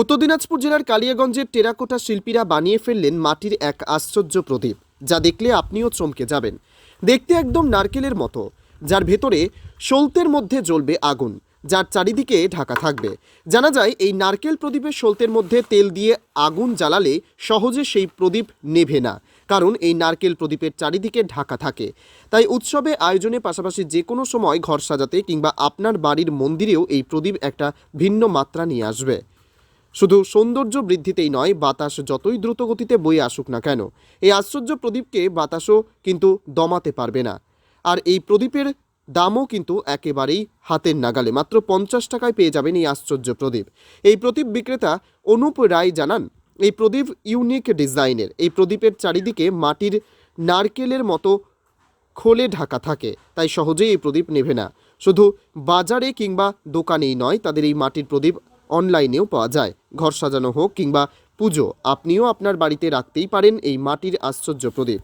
উত্তর দিনাজপুর জেলার কালিয়াগঞ্জের টেরাকোটা শিল্পীরা বানিয়ে ফেললেন মাটির এক আশ্চর্য প্রদীপ, যা দেখলে আপনিও চমকে যাবেন। দেখতে একদম নারকেলের মতো, যার ভেতরে সলতের মধ্যে জ্বলবে আগুন, যার চারিদিকে ঢাকা থাকবে। জানা যায়, এই নারকেল প্রদীপের সলতের মধ্যে তেল দিয়ে আগুন জ্বালালে সহজে সেই প্রদীপ নেভে না, কারণ এই নারকেল প্রদীপের চারিদিকে ঢাকা থাকে। তাই উৎসবে আয়োজনে পাশাপাশি যে কোনো সময় ঘর সাজাতে কিংবা আপনার বাড়ির মন্দিরেও এই প্রদীপ একটা ভিন্ন মাত্রা নিয়ে আসবে। শুধু সৌন্দর্য বৃদ্ধিতেই নয়, বাতাস যতই দ্রুত গতিতে বয়ে আসুক না কেন, এই আশ্চর্য প্রদীপকে বাতাসও কিন্তু দমাতে পারবে না। আর এই প্রদীপের দামও কিন্তু একেবারেই হাতের নাগালে, মাত্র পঞ্চাশ টাকায় পেয়ে যাবেন এই আশ্চর্য প্রদীপ। এই প্রদীপ বিক্রেতা অনুপ রায় জানান, এই প্রদীপ ইউনিক ডিজাইনের, এই প্রদীপের চারিদিকে মাটির নারকেলের মতো খোলে ঢাকা থাকে, তাই সহজেই এই প্রদীপ নেভে না। শুধু বাজারে কিংবা দোকানেই নয়, তাদের এই মাটির প্রদীপ অনলাইনেও পাওয়া যায়। ঘর সাজানো হোক কিংবা পুজো, আপনিও আপনার বাড়িতে রাখতেই পারেন এই মাটির আশ্চর্য প্রদীপ।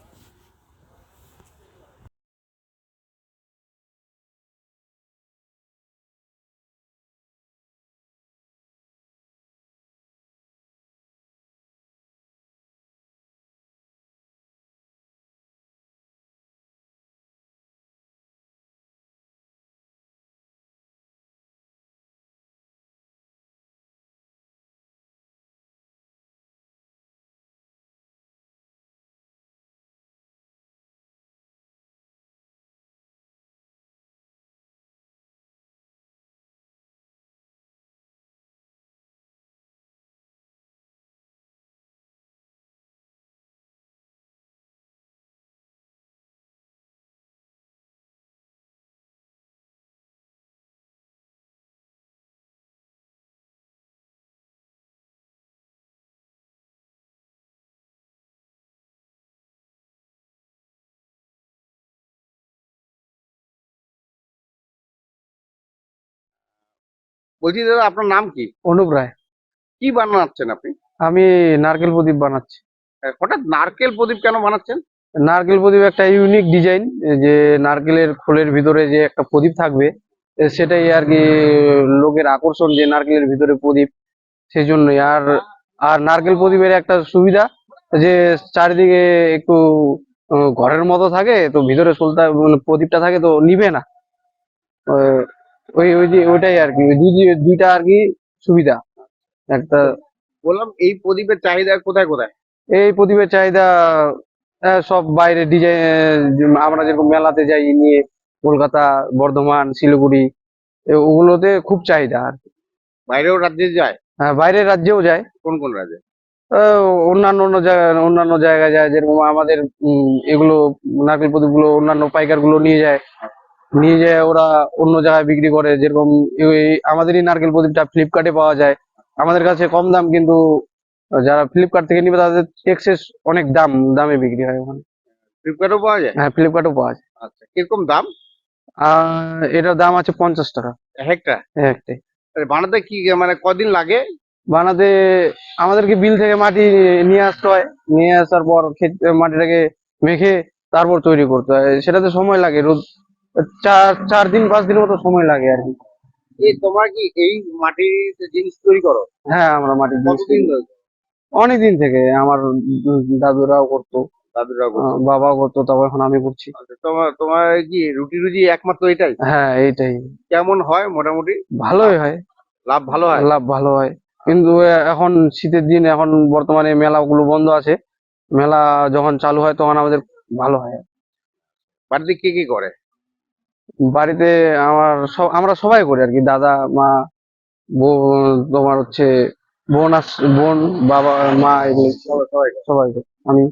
বলছি দাদা আপনার নাম কি? অনুপ রায়। কি বানাচ্ছেন আপনি? আমি নারকেল প্রদীপ বানাচ্ছি। হঠাৎ নারকেল প্রদীপ কেন বানাচ্ছেন? নারকেল প্রদীপ একটা ইউনিক ডিজাইন যে নারকেলের খোলের ভিতরে যে একটা প্রদীপ থাকবে সেটাই আর কি লোকের আকর্ষণ যে নারকেলের ভিতরে প্রদীপ সেই জন্যই আর আর নারকেল প্রদীপের একটা সুবিধা যে চারিদিকে একটু ঘরের মতো থাকে তো ভিতরে সোলতা মানে প্রদীপটা থাকে তো নিবে না। ওই ওই যে ওইটাই আর কি দুইটা আর কি সুবিধা। একটা বললাম এই প্রদীপের চাহিদা কোথায় কোথায়? এই প্রদীপের চাহিদা সব বাইরে ডিজাইন আমরা যেরকম মেলাতে যাই নিয়ে কলকাতা বর্ধমান শিলিগুড়ি ওগুলোতে খুব চাহিদা আর। বাইরেও রাজ্যে যায়? হ্যাঁ, বাইরের রাজ্যেও যায়। কোন কোন রাজ্যে? অন্যান্য অন্য জায়গায় অন্যান্য জায়গায় যায় যেরকম আমাদের উম, এগুলো নারকেল প্রদীপগুলো অন্যান্য পাইকারগুলো নিয়ে যায়। নিয়ে যায় ওরা অন্য জায়গায় বিক্রি করে যেরকম আমাদেরই নারকেল প্রদীপটা ফ্লিপকার্টে পাওয়া যায়। আমাদের কাছে কম দাম কিন্তু যারা ফ্লিপকার্ট থেকে নিবে তাদের এক্সেস অনেক দাম দামে বিক্রি হয় ওখানে। ফ্লিপকার্টও পাওয়া যায়? হ্যাঁ ফ্লিপকার্টও পাওয়া যায়। আচ্ছা কীরকম দাম? এটার দাম আছে পঞ্চাশ টাকা। একটা? একটাই বানাতে কি মানে কদিন লাগে? বানাতে আমাদেরকে বিল থেকে মাটি নিয়ে আসতে হয়। নিয়ে আসার পর মাটিটাকে মেখে তারপর তৈরি করতে হয়। সেটাতে সময় লাগে রোদ চার চার দিন পাঁচ দিন মতো সময় লাগে আর কি। এই তোমরা কি এই মাটির জিনিস তৈরি করো? হ্যাঁ আমরা মাটির জিনিস কতদিন ধরে? অনেক দিন থেকে আমার দাদুরাও করতো। দাদুরা বাবাও করতো তারপর এখন আমি করছি আচ্ছা, তোমার তোমার কি রুটি রুজি একমাত্র এটাই? হ্যাঁ এইটাই। কেমন হয় মোটামুটি? ভালোই হয়। লাভ ভালো হয়? লাভ ভালো হয়। কিন্তু এখন শীতের দিন এখন বর্তমানে মেলাগুলো বন্ধ আছে। মেলা যখন চালু হয় তখন আমাদের ভালো হয়। বাড়িতে কে কি করে? বাড়িতে আমার সব, আমরা সবাই করি আর কি। দাদা, মা তোমার হচ্ছে বোন আস, বোন, বাবা, মা, এগুলো সবাই সবাই আমি